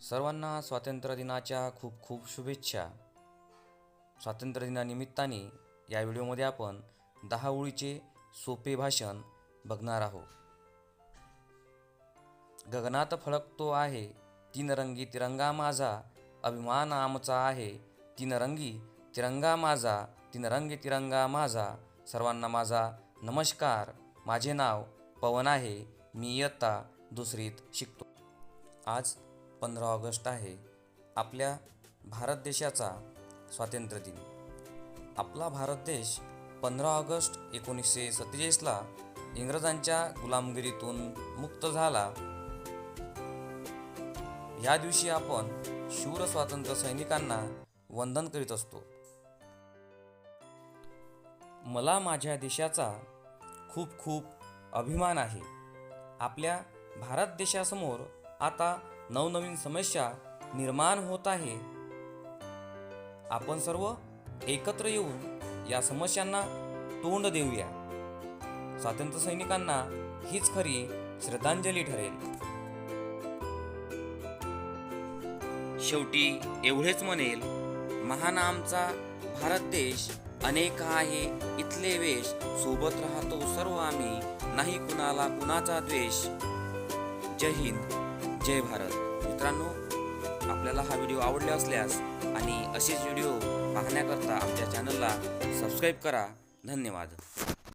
सर्वांना स्वातंत्र्य दिनाच्या खूप खूप शुभेच्छा. स्वातंत्र्य दिनानिमित्ताने या व्हिडिओमध्ये आपण दहा ओळीचे सोपे भाषण बघणार आहोत. गगनात फळकतो आहे तीन रंगी तिरंगा माझा अभिमान आमचा आहे तीन रंगी तिरंगा माझा तीन रंगी तिरंगा माझा सर्वांना माझा नमस्कार माझे नाव पवन आहे मी इयत्ता दुसरीत शिकतो. आज पंधरा ऑगस्ट आहे आपल्या भारत देशाचा स्वातंत्र्य दिन. आपला भारत देश पंधरा ऑगस्ट एकोणीसशे सत्तेचाळीसला इंग्रजांच्या गुलामगिरीतून मुक्त झाला. या दिवशी आपण शूर स्वातंत्र्य सैनिकांना वंदन करीत असतो. मला माझ्या देशाचा खूप खूप अभिमान आहे. आपल्या भारत देशासमोर आता नवनवीन समस्या निर्माण होत आहे. आपण सर्व एकत्र येऊन या समस्यांना तोंड देऊया. स्वातंत्र्य सैनिकांना हीच खरी श्रद्धांजली ठरेल. शेवटी एवढेच म्हणेल महान आमचा भारत देश अनेक आहे इथले वेश सोबत राहतो सर्व आम्ही नाही कुणाला कुणाचा द्वेष. जय हिंद. जय भारत. मित्रांनो आपल्याला हा व्हिडिओ आवडला असल्यास आणि असेच व्हिडिओ पाहण्याकरता आमच्या चॅनलला सबस्क्राईब करा. धन्यवाद.